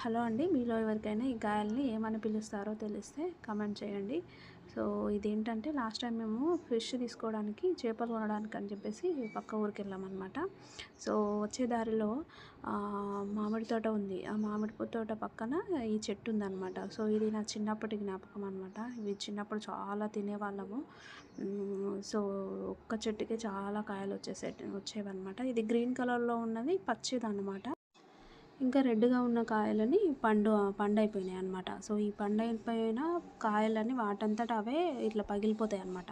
Hello అండి. మీలో ఎవరికైనా ఈ గాయల్ని ఏమని పిలుస్తారో తెలిస్తే కమెంట్ చేయండి. సో ఇదేంటంటే లాస్ట్ టైం మేము ఫిష్ తీసుకోవడానికి చేపలు కొనడానికి అని చెప్పేసి పక్క ఊరికి వెళ్ళామన్నమాట సో వచ్చే దారిలో మామిడి తోట ఉంది. ఆ మామిడి తోట పక్కన ఈ చెట్టు ఉందన్నమాట. సో ఇది నా చిన్నప్పటి జ్ఞాపకం అనమాట ఇవి చిన్నప్పుడు చాలా తినేవాళ్ళము. సో ఒక్క చెట్టుకే చాలా కాయలు వచ్చేసే వచ్చేవన్నమాట. ఇది గ్రీన్ కలర్లో ఉన్నది పచ్చిది అనమాట ఇంకా రెడ్గా ఉన్న కాయలని పండు పండు అయిపోయినాయి అనమాట సో ఈ పండు అయిపోయిన కాయలని వాటంతట అవే ఇట్లా పగిలిపోతాయి అనమాట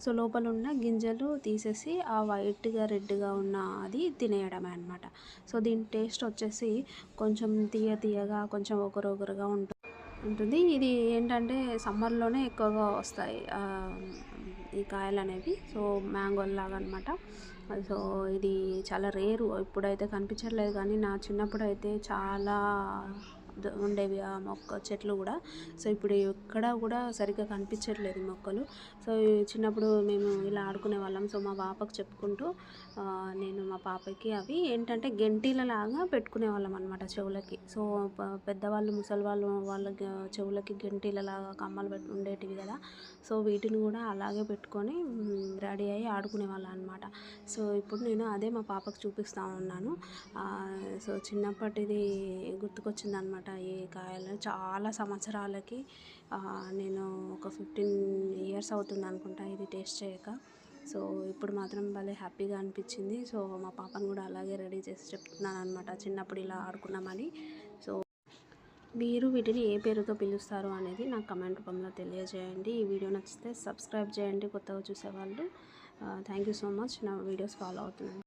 సో లోపల ఉన్న గింజలు తీసేసి ఆ వైట్గా రెడ్గా ఉన్న అది తినేయడమే అనమాట సో దీని టేస్ట్ వచ్చేసి కొంచెం తీయ తీయగా కొంచెం ఒకరొకరుగా ఉంటుంది ఉంటుంది. ఇది ఏంటంటే సమ్మర్లోనే ఎక్కువగా వస్తాయి. ఈ కాయలు అనేవి సో మ్యాంగో లాగా అనమాట సో ఇది చాలా రేరు. ఇప్పుడైతే కనిపించట్లేదు కానీ నా చిన్నప్పుడు అయితే చాలా ఉండేవి ఆ మొక్క చెట్లు కూడా. సో ఇప్పుడు ఎక్కడ కూడా సరిగ్గా కనిపించట్లేదు మొక్కలు. సో చిన్నప్పుడు మేము ఇలా ఆడుకునే వాళ్ళం. సో మా పాపకు చెప్పుకుంటూ నేను మా పాపకి అవి ఏంటంటే గెంటీలలాగా పెట్టుకునే వాళ్ళం అనమాట చెవులకి. సో పెద్దవాళ్ళు ముసలి వాళ్ళు వాళ్ళ చెవులకి గెంటీలలాగా కమ్మలు పెట్టి ఉండేటివి కదా. సో వీటిని కూడా అలాగే పెట్టుకొని రెడీ అయ్యి ఆడుకునే వాళ్ళం అనమాట సో ఇప్పుడు నేను అదే మా పాపకు చూపిస్తూ ఉన్నాను. సో చిన్నప్పటిది గుర్తుకొచ్చింది అనమాట అనమాట ఈ కాయలు. చాలా సంవత్సరాలకి నేను ఒక ఫిఫ్టీన్ ఇయర్స్ అవుతుంది అనుకుంటా ఇది టేస్ట్ చేయక. సో ఇప్పుడు మాత్రం భలే హ్యాపీగా అనిపించింది. సో మా పాపను కూడా అలాగే రెడీ చేసి చెప్తున్నాను అనమాట. చిన్నప్పుడు ఇలా ఆడుకున్నామని. సో మీరు వీటిని ఏ పేరుతో పిలుస్తారు అనేది నాకు కమెంట్ రూపంలో తెలియజేయండి. ఈ వీడియో నచ్చితే సబ్స్క్రైబ్ చేయండి. కొత్తగా చూసేవాళ్ళు థ్యాంక్ యూ సో మచ్ నా వీడియోస్ ఫాలో అవుతున్నాను.